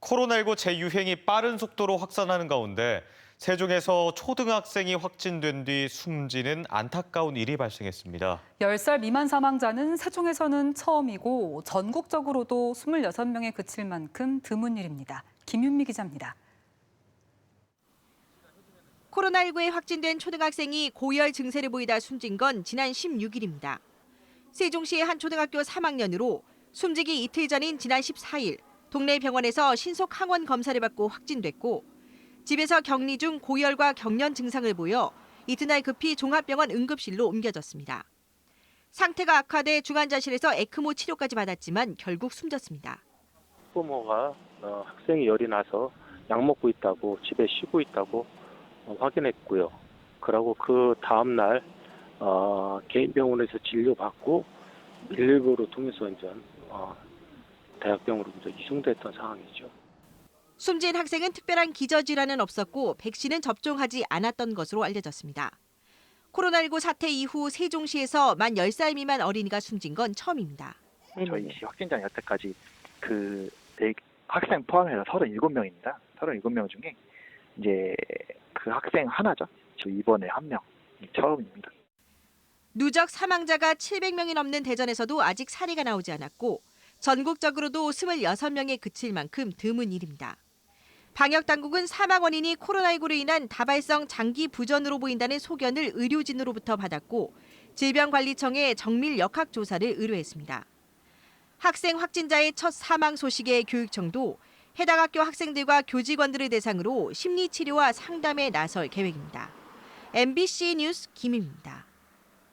코로나19 재유행이 빠른 속도로 확산하는 가운데 세종에서 초등학생이 확진된 뒤 숨지는 안타까운 일이 발생했습니다. 10살 미만 사망자는 세종에서는 처음이고 전국적으로도 26명에 그칠 만큼 드문 일입니다. 김윤미 기자입니다. 코로나19에 확진된 초등학생이 고열 증세를 보이다 숨진 건 지난 16일입니다. 세종시의 한 초등학교 3학년으로 숨지기 이틀 전인 지난 14일 동네 병원에서 신속 항원 검사를 받고 확진됐고 집에서 격리 중 고열과 경련 증상을 보여 이튿날 급히 종합병원 응급실로 옮겨졌습니다. 상태가 악화돼 중환자실에서 에크모 치료까지 받았지만 결국 숨졌습니다. 부모가 어, 학생이 열이 나서 약 먹고 있다고 집에 쉬고 있다고 어, 확인했고요. 그러고 그 다음 날 어, 개인 병원에서 진료받고 119로 통해서 이제 어, 대학병원으로 이제 이송됐던 상황이죠. 숨진 학생은 특별한 기저질환은 없었고 백신은 접종하지 않았던 것으로 알려졌습니다. 코로나19 사태 이후 세종시에서 만 10살 미만 어린이가 숨진 건 처음입니다. 저희 시 확진자 여태까지 그 네- 학생 포함해서 37명입니다. 37명 중에 이제 그 학생 하나죠. 저 이번에 한 명. 처음입니다. 누적 사망자가 700명이 넘는 대전에서도 아직 사례가 나오지 않았고 전국적으로도 26명에 그칠 만큼 드문 일입니다. 방역 당국은 사망 원인이 코로나19로 인한 다발성 장기 부전으로 보인다는 소견을 의료진으로부터 받았고 질병관리청에 정밀 역학 조사를 의뢰했습니다. 학생 확진자의 첫 사망 소식에 교육청도 해당 학교 학생들과 교직원들을 대상으로 심리 치료와 상담에 나설 계획입니다. MBC 뉴스 김입니다.